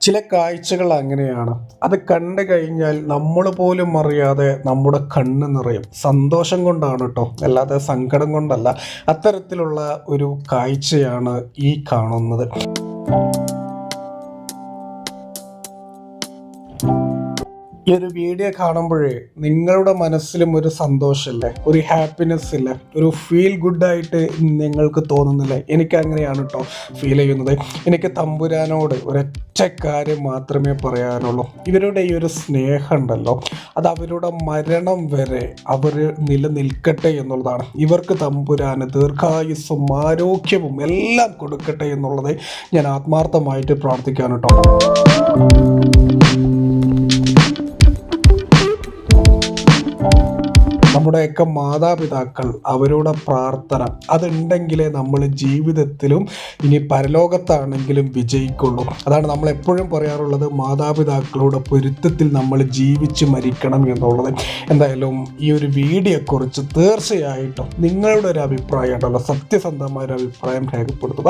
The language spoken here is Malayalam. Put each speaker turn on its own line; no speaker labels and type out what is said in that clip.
ചില കാഴ്ചകൾ അങ്ങനെയാണ്. അത് കണ്ടു കഴിഞ്ഞാൽ നമ്മൾ പോലും അറിയാതെ നമ്മുടെ കണ്ണ് നിറയും. സന്തോഷം കൊണ്ടാണ് കേട്ടോ അല്ലാതെ സങ്കടം കൊണ്ടല്ല. അത്തരത്തിലുള്ള ഒരു കാഴ്ചയാണ് ഈ കാണുന്നത്. ഈ ഒരു വീഡിയോ കാണുമ്പോഴേ നിങ്ങളുടെ മനസ്സിലും ഒരു സന്തോഷമില്ലേ? ഒരു ഹാപ്പിനെസ് ഇല്ല? ഒരു ഫീൽ ഗുഡ് ആയിട്ട് നിങ്ങൾക്ക് തോന്നുന്നില്ലേ? എനിക്ക് അങ്ങനെയാണ് കേട്ടോ ഫീൽ ചെയ്യുന്നത്. എനിക്ക് തമ്പുരാനോട് ഒരൊറ്റ കാര്യം മാത്രമേ പറയാനുള്ളൂ. ഇവരുടെ ഈ ഒരു സ്നേഹം ഉണ്ടല്ലോ. അത് അവരുടെ മരണം വരെ അവർ നിലനിൽക്കട്ടെ എന്നുള്ളതാണ്. ഇവർക്ക് തമ്പുരാന് ദീർഘായുസ്സും ആരോഗ്യവും എല്ലാം കൊടുക്കട്ടെ എന്നുള്ളത് ഞാൻ ആത്മാർത്ഥമായിട്ട് പ്രാർത്ഥിക്കാൻ കേട്ടോ നമ്മുടെയൊക്കെ മാതാപിതാക്കൾ അവരുടെ പ്രാർത്ഥന അതുണ്ടെങ്കിലേ നമ്മൾ ജീവിതത്തിലും ഇനി പരലോകത്താണെങ്കിലും വിജയിക്കുള്ളൂ. അതാണ് നമ്മൾ എപ്പോഴും പറയാറുള്ളത് മാതാപിതാക്കളുടെ പൊരുത്തത്തിൽ നമ്മൾ ജീവിച്ച് മരിക്കണം എന്നുള്ളത്. എന്തായാലും ഈ ഒരു വീഡിയോയെക്കുറിച്ച് തീർച്ചയായിട്ടും നിങ്ങളുടെ ഒരു അഭിപ്രായം ഉണ്ടല്ലോ സത്യസന്ധമായ ഒരു അഭിപ്രായം രേഖപ്പെടുത്തുക.